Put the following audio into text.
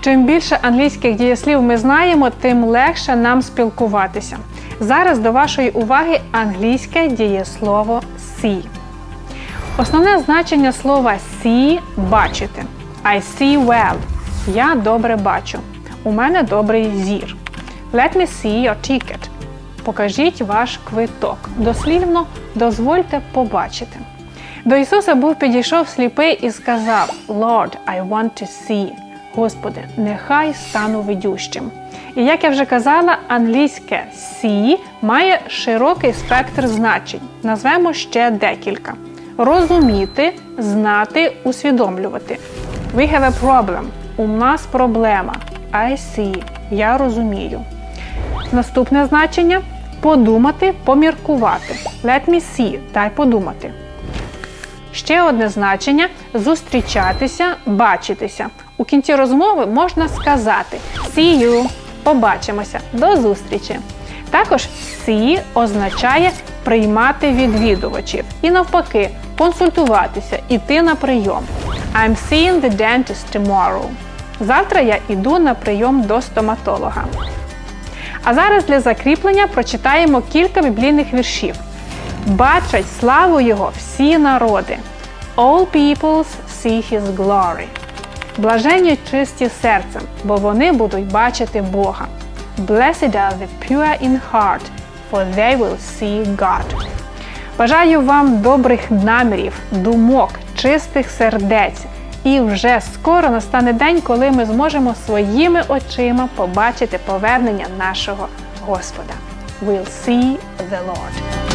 Чим більше англійських дієслів ми знаємо, тим легше нам спілкуватися. Зараз до вашої уваги англійське дієслово see. Основне значення слова see бачити. I see well. Я добре бачу. У мене добрий зір. Let me see your ticket. Покажіть ваш квиток. Дослівно дозвольте побачити. До Ісуса був підійшов сліпий і сказав: Lord, I want to see. Господи, нехай стану видющим. І як я вже казала, англійське see має широкий спектр значень. Назвемо ще декілька: розуміти, знати, усвідомлювати. We have a problem. У нас проблема. I see. Я розумію. Наступне значення подумати, поміркувати. Let me see. Дай подумати. Ще одне значення зустрічатися, бачитися. У кінці розмови можна сказати See you, побачимося, до зустрічі. Також see означає приймати відвідувачів і навпаки консультуватися, іти на прийом. I'm seeing the dentist tomorrow. Завтра я йду на прийом до стоматолога. А зараз для закріплення прочитаємо кілька біблійних віршів. Бачать славу Його всі народи. All peoples see His glory. Блаженні чисті серцем, бо вони будуть бачити Бога. Blessed are the pure in heart, for they will see God. Бажаю вам добрих намірів, думок, чистих сердець. І вже скоро настане день, коли ми зможемо своїми очима побачити повернення нашого Господа. We'll see the Lord.